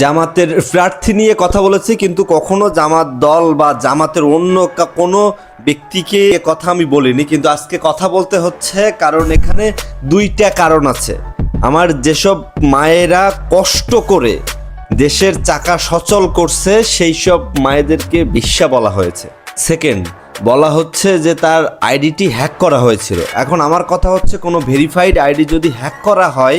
জামাতের প্রার্থী নিয়ে কথা বলেছি, কিন্তু কখনো জামাত দল বা জামাতের অন্য কোনো ব্যক্তিকে কথা আমি বলিনি। কিন্তু আজকে কথা বলতে হচ্ছে কারণ এখানে দুইটা কারণ আছে। আমার যেসব মায়েরা কষ্ট করে দেশের চাকা সচল করছে, সেই সব মায়েদেরকে বিশ্বা বলা হয়েছে। সেকেন্ড, বলা হচ্ছে যে তার আইডিটি হ্যাক করা হয়েছিল। এখন আমার কথা হচ্ছে কোনো ভেরিফাইড আইডি যদি হ্যাক করা হয়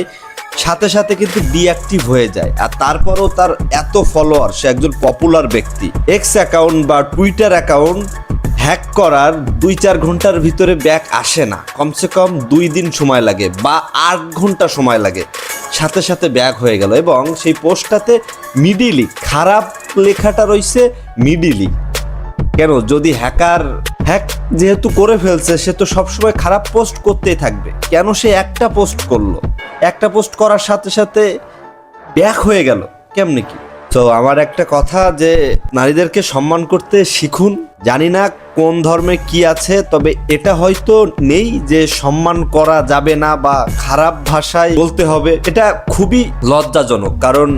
সাথে সাথে কিন্তু ডিঅ্যাক্টিভ হয়ে যায়। আর তারপরও তার এত ফলোয়ার সে একজন পপুলার ব্যক্তি। এক্স অ্যাকাউন্ট বা টুইটার অ্যাকাউন্ট হ্যাক করার দুই চার ঘণ্টার ভিতরে ব্যাক আসে না। কমসে কম দুই দিন সময় লাগে বা আট ঘণ্টা সময় লাগে। সাথে সাথে ব্যাক হয়ে গেল এবং সেই পোস্টটাতে মিডিলি খারাপ লেখাটা রয়েছে মিডিলি কেন? যদি হ্যাকার হ্যাক যেহেতু করে ফেলছে, সে তো সবসময় খারাপ পোস্ট করতেই থাকবে। কেন সে একটা পোস্ট করল? একটা পোস্ট করার সাথে সাথে ব্যাক হয়ে গেল। কেমনি কি? তো আমার একটা কথা যে নারীদেরকে সম্মান করতে শিখুন। জানি না কোন ধর্মে কি আছে, তবে এটা হয়তো নেই যে সম্মান করা যাবে না বা খারাপ ভাষায় বলতে হবে। এটা খুবই লজ্জাজনক, কারণ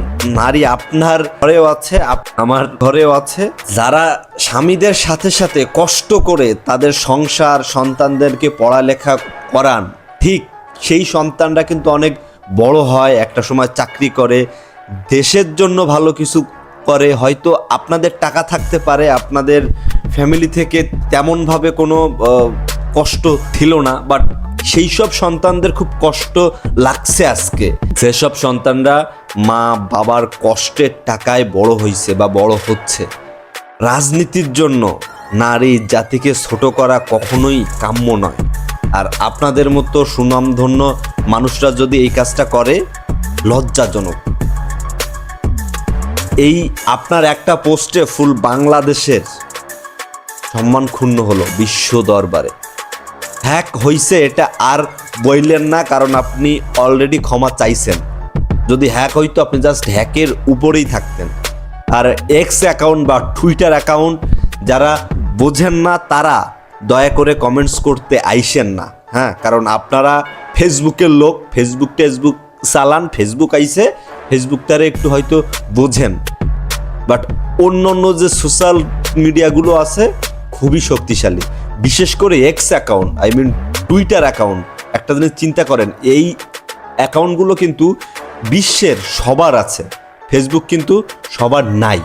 নারী আপনার ঘরেও আছে আমার ঘরেও আছে। যারা স্বামীদের সাথে সাথে কষ্ট করে তাদের সংসার, সন্তানদেরকে পড়ালেখা করান, ঠিক সেই সন্তানরা কিন্তু অনেক বড় হয়, একটা সময় চাকরি করে, দেশের জন্য ভালো কিছু করে, হয়তো আপনাদের টাকা থাকতে পারে, আপনাদের ফ্যামিলি থেকে তেমনভাবে কোনো কষ্ট ছিল না বাট সেই সব সন্তানদের খুব কষ্ট লাগছে আজকে। সেসব সন্তানরা মা বাবার কষ্টের টাকায় বড় হয়েছে বা বড় হচ্ছে। রাজনীতির জন্য নারী জাতিকে ছোট করা কখনোই কাম্য নয়। আর আপনাদের মতো সুনামধন্য মানুষরা যদি এই কাজটা করে, লজ্জাজনক। এই আপনার একটা পোস্টে ফুল বাংলাদেশের সম্মান ক্ষুণ্ণ হলো বিশ্ব দরবারে। হ্যাক হইছে এটা আর বইলেন না, কারণ আপনি অলরেডি ক্ষমা চাইছেন। যদি হ্যাক হইতো, আপনি জাস্ট হ্যাকের উপরেই থাকতেন। আর এক্স অ্যাকাউন্ট বা টুইটার অ্যাকাউন্ট যারা বোঝেন না তারা দয়া করে কমেন্টস করতে আইসেন না হ্যাঁ? কারণ আপনারা ফেসবুকের লোক, ফেসবুক টেসবুক চালান, ফেসবুক আইসে, ফেসবুকটারে একটু হয়তো বোঝেন। বাট অন্য অন্য যে সোশ্যাল মিডিয়াগুলো আছে, খুবই শক্তিশালী। বিশেষ করে X account I mean Twitter account একটা জিনিস চিন্তা করেন, এই অ্যাকাউন্টগুলো কিন্তু বিশ্বের সবার আছে। ফেসবুক কিন্তু সবার নাই।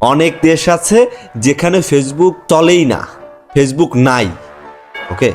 অনেক দেশ আছে যেখানে ফেসবুক চলেই না। ফেসবুক নাই ওকে